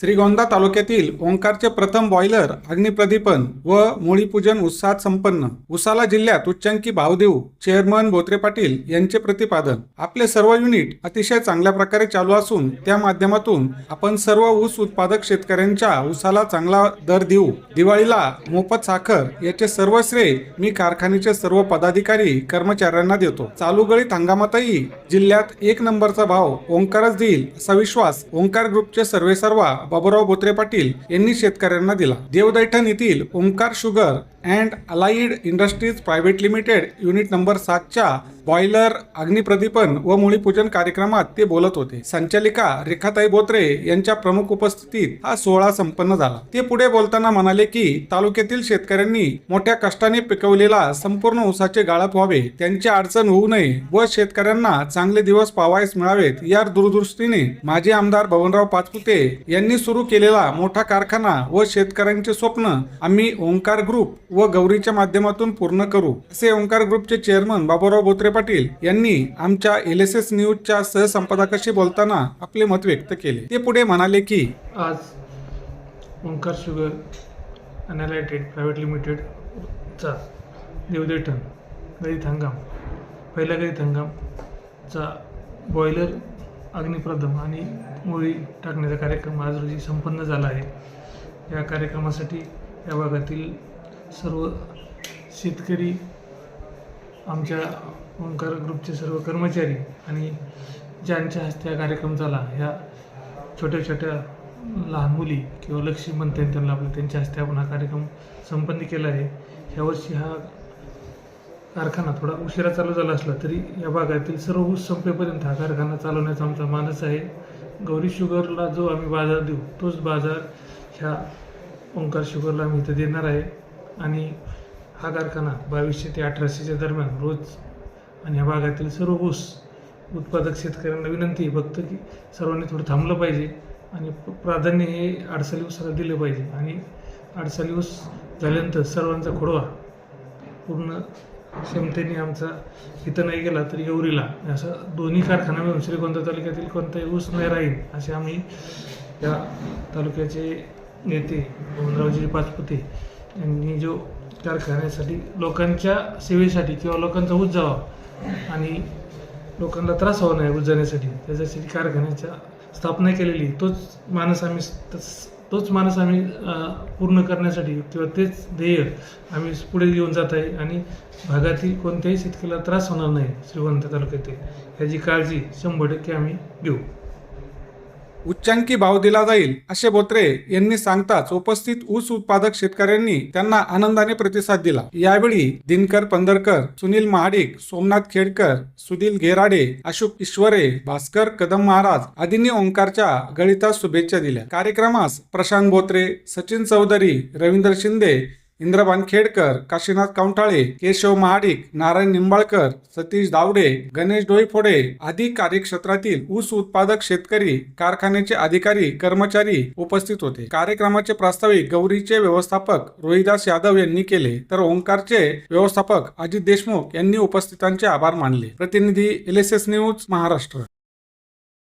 श्रीगोंदा तालुक्यातील ओंकारचे प्रथम बॉयलर अग्निप्रदीपन व मुळीपूजन उत्साहात संपन्न. उसाला जिल्ह्यात उच्चांकी भाव देऊ चेअरमन बोत्रे पाटील यांचे प्रतिपादन. आपले सर्व युनिट अतिशय चांगल्या प्रकारे चालू असून त्या माध्यमातून आपण सर्व ऊस उत्पादक शेतकऱ्यांच्या ऊसाला चांगला दर देऊ. दिवाळीला मोफत साखर याचे सर्व श्रेय मी कारखान्याचे सर्व पदाधिकारी कर्मचाऱ्यांना देतो. चालू गळीत हंगामातही जिल्ह्यात एक नंबरचा भाव ओंकारच देईल असा विश्वास ओंकार ग्रुपचे सर्वेसर्वा बाबुराव बोत्रे पाटील यांनी शेतकऱ्यांना दिला. देवदैठण येथील Omkar sugar and allied industries private limited unit number सातच्या बॉयलर अग्निप्रदीपन व मुळीपूजन कार्यक्रमात ते बोलत होते. संचालिका रेखाताई बोत्रे यांच्या प्रमुख उपस्थितीत हा सोहळा संपन्न झाला. ते पुढे बोलताना म्हणाले की तालुक्यातील शेतकऱ्यांनी मोठ्या कष्टाने पिकवलेला संपूर्ण ऊसाचे गाळप व्हावे. त्यांची अडचण होऊ नये व शेतकऱ्यांना चांगले दिवस पावायस मिळावेत या दूरदृष्टीने माजी आमदार भवनराव पाचपुते यांनी सुरू केलेला मोठा कारखाना व शेतकऱ्यांचे स्वप्न आम्ही ओंकार ग्रुप व गौरीच्या माध्यमातून पूर्ण करू असे ओंकार ग्रुपचे चेअरमन बाबूराव बोत्रे पाटील यांनी आमच्या एल एस एस न्यूजच्या सहसंपादकाशी बोलताना आपले मत व्यक्त केले. ते पुढे म्हणाले की आज ओंकार शुगर अनॅलायटेड प्रायव्हेट लिमिटेडचा देवदेठण गरीत हंगाम पहिला गरीत हंगामचा बॉयलर अग्निप्रथम आणि मुळी टाकण्याचा कार्यक्रम आज रोजी संपन्न झाला आहे. या कार्यक्रमासाठी या भागातील सर्व शेतकरी आमच्या ओंकार ग्रुपचे सर्व कर्मचारी आणि ज्यांच्या हस्ते हा कार्यक्रम झाला ह्या छोट्या छोट्या लहान मुली किंवा लक्ष्मी म्हणता येईल त्यांना आपलं त्यांच्या हस्ते आपण हा कार्यक्रम संपन्न केला आहे. ह्यावर्षी हा कारखाना थोडा उशिरा चालू झाला असला तरी या भागातील सर्व ऊस संपेपर्यंत हा कारखाना चालवण्याचा आमचा मानस आहे. गौरी शुगरला जो आम्ही बाजार देऊ तोच बाजार ह्या ओंकार शुगरला आम्ही इथं देणार आहे. आणि हा कारखाना बावीसशे ते अठराशेच्या दरम्यान रोज आणि या भागातील सर्व ऊस उत्पादक शेतकऱ्यांना विनंती बघतं की सर्वांनी थोडं थांबलं पाहिजे आणि प्राधान्य हे अडसाली ऊसाला दिलं पाहिजे. आणि अडसाली ऊस झाल्यानंतर सर्वांचा खोडवा पूर्ण क्षमतेने आमचा इथं नाही गेला तर येवरीला. असं दोन्ही कारखाना मिळून श्रीगोंदा तालुक्यातील कोणताही ऊस नाही राहील असे आम्ही या तालुक्याचे नेते गोविंदरावजी पाचपुते यांनी जो कारखान्यासाठी लोकांच्या सेवेसाठी किंवा लोकांचा ऊस जावा आणि लोकांना त्रास व्हावा नाही ऊस जाण्यासाठी त्याच्यासाठी कारखान्याच्या स्थापना केलेली तोच माणस आम्ही तस- तोच माणस आम्ही पूर्ण करण्यासाठी किंवा तेच ध्येय आम्ही पुढे घेऊन जात आहे. आणि भागातील कोणत्याही शेतकऱ्याला त्रास होणार नाही श्रीवंत तालुक्यातील. ह्याची काळजी शंभर टक्के आम्ही घेऊ. उच्चांकी भाव दिला जाईल असे बोत्रे यांनी सांगताच उपस्थित ऊस उत्पादक शेतकऱ्यांनी त्यांना आनंदाने प्रतिसाद दिला. यावेळी दिनकर पंधरकर सुनील महाडिक सोमनाथ खेडकर सुनील घेराडे अशोक ईश्वरे भास्कर कदम महाराज आदींनी ओंकारच्या गळितात शुभेच्छा दिल्या. कार्यक्रमास प्रशांत बोत्रे सचिन चौधरी रवींद्र शिंदे इंद्रबान खेडकर काशीनाथ काउंटाळे केशव महाडिक नारायण निंबाळकर सतीश दावडे गणेश डोईफोडे आदी कार्यक्षेत्रातील ऊस उत्पादक शेतकरी कारखान्याचे अधिकारी कर्मचारी उपस्थित होते. कार्यक्रमाचे प्रास्ताविक गौरीचे व्यवस्थापक रोहिदास यादव यांनी केले. तर ओंकारचे व्यवस्थापक अजित देशमुख यांनी उपस्थितांचे आभार मानले. प्रतिनिधी L S S news Maharashtra.